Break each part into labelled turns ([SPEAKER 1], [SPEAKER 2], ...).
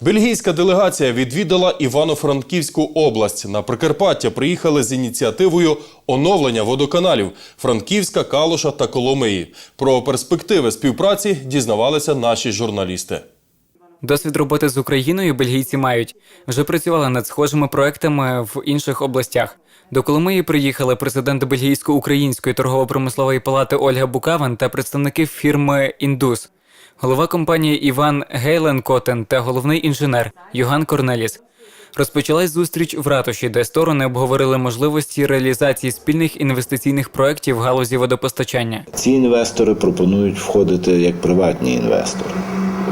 [SPEAKER 1] Бельгійська делегація відвідала Івано-Франківську область. На Прикарпаття приїхали з ініціативою оновлення водоканалів Франківська, Калуша та Коломиї. Про перспективи співпраці дізнавалися наші журналісти.
[SPEAKER 2] Досвід роботи з Україною бельгійці мають. Вже працювали над схожими проектами в інших областях. До Коломиї приїхали президент Бельгійсько-української торгово-промислової палати Ольга Букавен та представники фірми Індус, голова компанії Іван Гейленкотен та головний інженер Йоган Корнеліс. Розпочалась зустріч в ратуші, де сторони обговорили можливості реалізації спільних інвестиційних проєктів в галузі водопостачання.
[SPEAKER 3] Ці інвестори пропонують входити як приватні інвестори.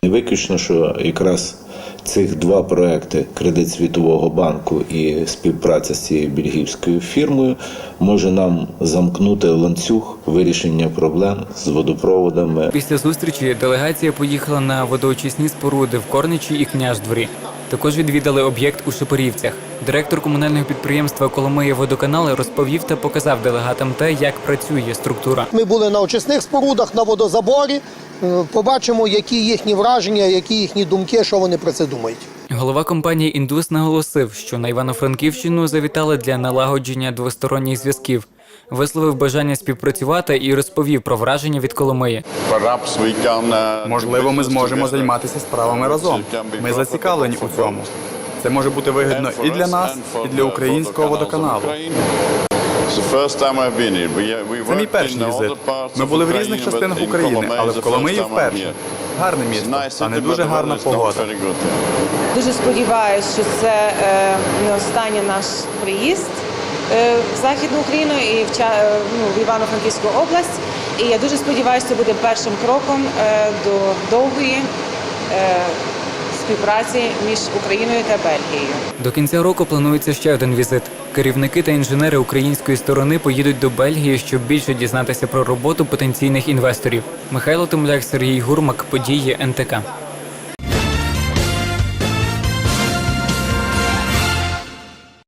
[SPEAKER 3] Не виключно, що якраз цих два проекти кредит Світового банку і співпраця з цією бельгійською фірмою може нам замкнути ланцюг вирішення проблем з водопроводами
[SPEAKER 2] Після зустрічі делегація поїхала на водоочисні споруди в Корничі і Княждворі. Також відвідали об'єкт у Шепорівцях. Директор комунального підприємства Коломиє водоканали розповів та показав делегатам те, як працює структура.
[SPEAKER 4] Ми були на очисних спорудах, на водозаборі. Е, Побачимо, які їхні враження, які їхні думки, що вони про це думають.
[SPEAKER 2] Голова компанії Індус наголосив, що на Івано-Франківщину завітали для налагодження двосторонніх зв'язків. Висловив бажання співпрацювати і розповів про враження від Коломиї.
[SPEAKER 5] Можливо, ми зможемо займатися справами разом. Ми зацікавлені у цьому. Це може бути вигідно і для нас, і для українського водоканалу.
[SPEAKER 6] Це мій перший візит. Ми були в різних частинах України, але в Коломиї вперше.
[SPEAKER 5] Гарне місто, а не дуже гарна погода.
[SPEAKER 7] Дуже сподіваюся, що це е, не останній наш приїзд е, в Західну Україну і в, е, ну, в Івано-Франківську область. І я дуже сподіваюся, це буде першим кроком до довгої співпраці між Україною та Бельгією.
[SPEAKER 2] До кінця року планується ще один візит. Керівники та інженери української сторони поїдуть до Бельгії, щоб більше дізнатися про роботу потенційних інвесторів. Михайло Томляк, Сергій Гурмак, події НТК.